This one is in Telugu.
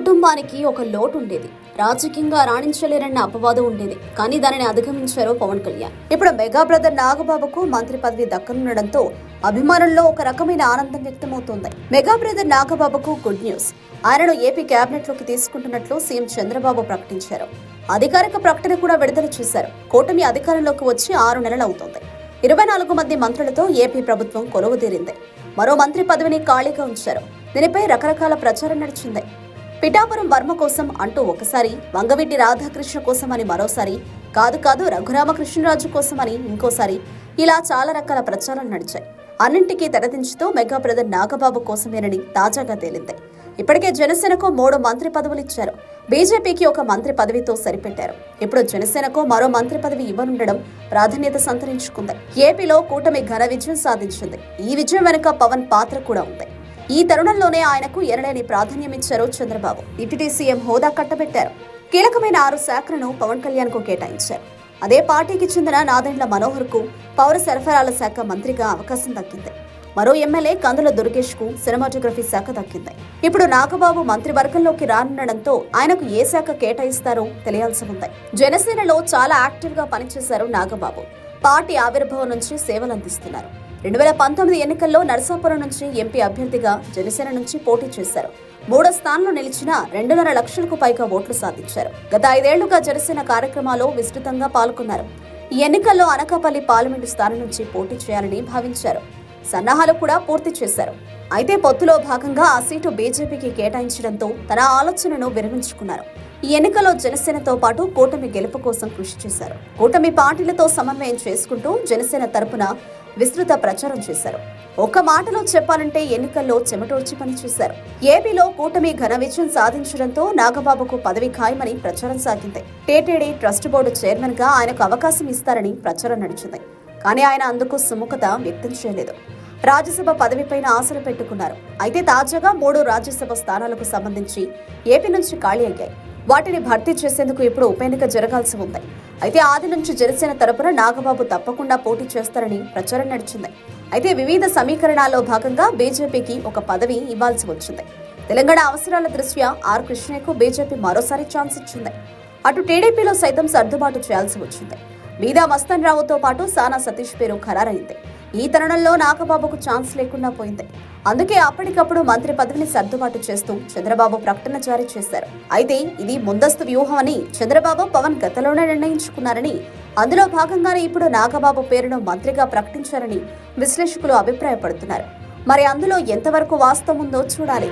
కుటుంబానికి ఒక లోటు ఉండేది. రాజకీయంగా రాణించలేరన్న అపవాదం ఉండేది. కానీ దానిని అధిగమించారు పవన్ కళ్యాణ్. ఇప్పుడు మెగా బ్రదర్ నాగబాబుకు మంత్రి పదవి దక్కనుండడంతో అభిమానుల్లో ఒక రకమైన ఆనందం వ్యక్తమవుతోంది. మెగా బ్రదర్ నాగబాబుకు గుడ్ న్యూస్. ఆయనను ఏపీ కేబినెట్లోకి తీసుకుంటున్నట్లు సీఎం చంద్రబాబు ప్రకటించారు. అధికారిక ప్రకటన కూడా విడుదల చేశారు. కూటమి అధికారంలోకి వచ్చి ఆరు నెలలు అవుతోంది. ఇరవై నాలుగు మంది మంత్రులతో ఏపీ ప్రభుత్వం కొలువుదీరింది. మరో మంత్రి పదవిని ఖాళీగా ఉంచారు. దీనిపై రకరకాల ప్రచారం నడిచింది. పిఠాపురం వర్మ కోసం అంటూ ఒకసారి వంగవీటి రాధాకృష్ణ కోసం అని మరోసారి కాదు కాదు రఘురామకృష్ణరాజు కోసం అని ఇంకోసారి ఇలా చాలా రకాల ప్రచారాలు నడిచాయి. అన్నింటికీ తెరదించుతూ మెగా బ్రదర్ నాగబాబు కోసమేనని తాజాగా తేలింది. ఇప్పటికే జనసేనకు మూడు మంత్రి పదవులు ఇచ్చారు. బీజేపీకి ఒక మంత్రి పదవితో సరిపెట్టారు. ఇప్పుడు జనసేనకు మరో మంత్రి పదవి ఇవ్వనుండడం ప్రాధాన్యత సంతరించుకుంది. ఏపీలో కూటమి ఘన విజయం సాధించింది. ఈ విజయం వెనుక పవన్ పాత్ర కూడా ఉంది. ఈ తరుణంలోనే ఆయనకు ఎనలేని ప్రాధాన్యమిచ్చారు చంద్రబాబు. డిప్యూటీ సీఎం హోదా కట్టబెట్టారు. కీలకమైన ఆరు శాఖలను పవన్ కళ్యాణ్కు కేటాయించారు. అదే పార్టీకి చెందిన నాదెండ్ల మనోహర్కు పౌర సరఫరాల శాఖ మంత్రిగా అవకాశం దక్కింది. మరో ఎమ్మెల్యే కందుల దుర్గేష్కు సినిమాటోగ్రఫీ శాఖ దక్కింది. ఇప్పుడు నాగబాబు మంత్రివర్గంలోకి రానుండడంతో ఆయనకు ఏ శాఖ కేటాయిస్తారో తెలియాల్సి ఉంది. జనసేనలో చాలా యాక్టివ్గా పనిచేశారు నాగబాబు. పార్టీ ఆవిర్భావం నుంచి సేవలు అందిస్తున్నారు రెండు వేల పంతొమ్మిది ఎన్నికల్లో నరసాపురం నుంచి ఎంపీ అభ్యర్థిగా జనసేన నుంచి పోటీ చేశారు. మూడో స్థానంలో నిలిచిన రెండున్నర లక్షలకు పైగా ఓట్లు సాధించారు. గత ఐదేళ్ళుగా జనసేన కార్యక్రమాల్లో విస్తృతంగా పాల్గొన్నారు. ఈ ఎన్నికల్లో అనకాపల్లి పార్లమెంటు స్థానం నుంచి పోటీ చేయాలని భావించారు. సన్నాహాలు కూడా పూర్తి చేశారు. అయితే పొత్తులో భాగంగా ఆ సీటు బీజేపీకి కేటాయించడంతో తన ఆలోచనను విరమించుకున్నారు. ఈ ఎన్నికల్లో జనసేనతో పాటు కూటమి గెలుపు కోసం కృషి చేశారు. కూటమి పార్టీలతో సమన్వయం చేసుకుంటూ జనసేన తరపున విస్తృత ప్రచారం చేశారు. ఒక్క మాటలో చెప్పాలంటే ఎన్నికల్లో చెమటోడ్చి పనిచేశారు. ఏపీలో కూటమి ఘన విజయం సాధించడంతో నాగబాబుకు పదవి ఖాయమని ప్రచారం సాగింది. టీటీడీ ట్రస్ట్ బోర్డు చైర్మన్గా ఆయనకు అవకాశం ఇస్తారని ప్రచారం నడిచింది. కానీ ఆయన అందుకు సుముఖత వ్యక్తం చేయలేదు. రాజ్యసభ పదవిపైన ఆశలు పెట్టుకున్నారు. అయితే తాజాగా మూడు రాజ్యసభ స్థానాలకు సంబంధించి ఏపీ నుంచి ఖాళీ అయ్యాయి. వాటిని భర్తీ చేసేందుకు ఇప్పుడు ఉప ఎన్నిక జరగాల్సి ఉంది. అయితే ఆది నుంచి జనసేన తరపున నాగబాబు తప్పకుండా పోటీ చేస్తారని ప్రచారం నడిచింది. అయితే వివిధ సమీకరణాల్లో భాగంగా బీజేపీకి ఒక పదవి ఇవ్వాల్సి వచ్చింది. తెలంగాణ అవసరాల దృష్ట్యా ఆర్ కృష్ణయ్యకు బీజేపీ మరోసారి ఛాన్స్ ఇచ్చింది. అటు టీడీపీలో సైతం సర్దుబాటు చేయాల్సి వచ్చింది. మీదా మస్తన్ రావుతో పాటు సానా సతీష్ పేరు ఖరారైంది. ఈ తరుణంలో నాగబాబుకు ఛాన్స్ లేకుండా పోయింది. అందుకే అప్పటికప్పుడు మంత్రి పదవిని సర్దుబాటు చేస్తూ చంద్రబాబు ప్రకటన జారీ చేశారు. అయితే ఇది ముందస్తు వ్యూహం అని చంద్రబాబు పవన్ గతంలోనే నిర్ణయించుకున్నారని అందులో భాగంగానే ఇప్పుడు నాగబాబు పేరును మంత్రిగా ప్రకటించారని విశ్లేషకులు అభిప్రాయపడుతున్నారు. మరి అందులో ఎంతవరకు వాస్తవం ఉందో చూడాలి.